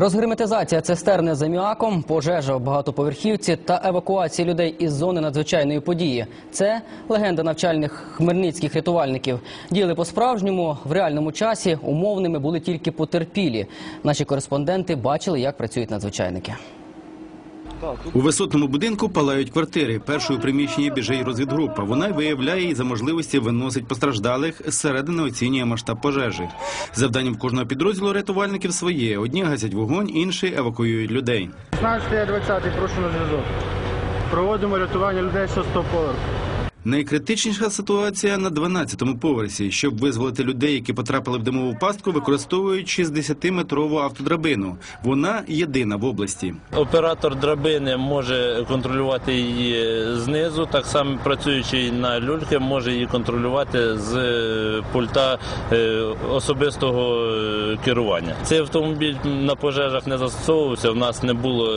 Розгерметизація цистерни з аміаком, пожежа в багатоповерхівці та евакуація людей із зони надзвичайної події. Це легенда навчальних хмельницьких рятувальників. Діли по-справжньому в реальному часі. Умовними були тільки потерпілі. Наші кореспонденти бачили, як працюють надзвичайники. У висотному будинку палають квартири. Першою приміщенні біжить розвідгрупа. Вона виявляє і за можливості виносить постраждалих. Зсередини оцінює масштаб пожежі. Завданням кожного підрозділу рятувальників своє. Одні гасять вогонь, інші евакуюють людей. 16 20 прошу на зв'язок. Проводимо рятування людей з 100 поверху. Найкритичніша ситуація на 12-му поверсі. Щоб визволити людей, які потрапили в димову пастку, використовують 60-метрову автодрабину. Вона єдина в області. Оператор драбини може контролювати її знизу, так само працюючи на люльки, може її контролювати з е, пульта е, особистого е, керування. Цей автомобіль на пожежах не застосовувався. В нас не було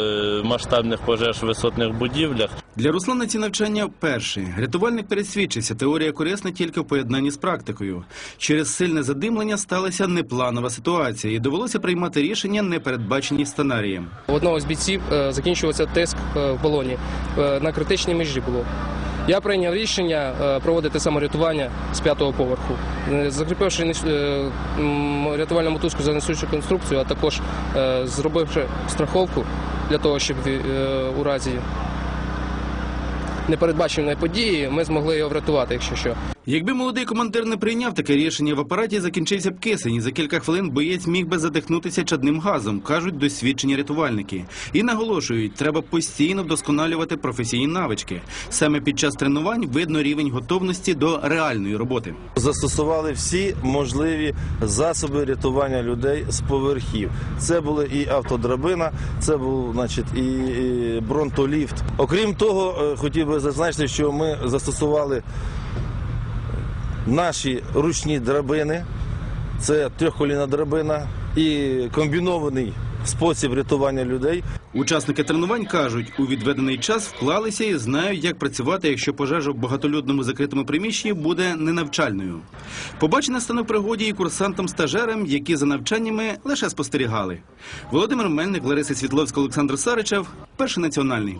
масштабних пожеж в висотних будівлях. Для Руслана ці навчання вперше. Рятувальник пересвідчився, теорія корисна тільки в поєднанні з практикою. Через сильне задимлення сталася непланова ситуація і довелося приймати рішення, не передбачені сценарієм. У одного з бійців е, закінчувався тиск е, в балоні. Е, На критичній межі було. Я прийняв рішення проводити саморятування з п'ятого поверху, закріпивши рятувальну мотузку за несучу конструкцію, а також зробивши страховку для того, щоб у разі непередбаченої події ми змогли його врятувати, якщо що. Якби молодий командир не прийняв таке рішення, в апараті закінчився б кисень. і За кілька хвилин боєць міг би задихнутися чадним газом, кажуть досвідчені рятувальники. І наголошують, треба постійно вдосконалювати професійні навички. Саме під час тренувань видно рівень готовності до реальної роботи. Застосували всі можливі засоби рятування людей з поверхів. Це були і автодрабина, це був значить, і і бронтоліфт. Окрім того, е, хотів би зазначити, що ми застосували наші ручні драбини. Це трьохколінна драбина і комбінований спосіб рятування людей. Учасники тренувань кажуть, у відведений час вклалися і знають, як працювати, якщо пожежа в багатолюдному закритому приміщенні буде ненавчальною. Побачене стане в пригоді і курсантам-стажерам, які за навчаннями лише спостерігали. Володимир Мельник, Лариса Світловська, Олександр Саричев, перший національний.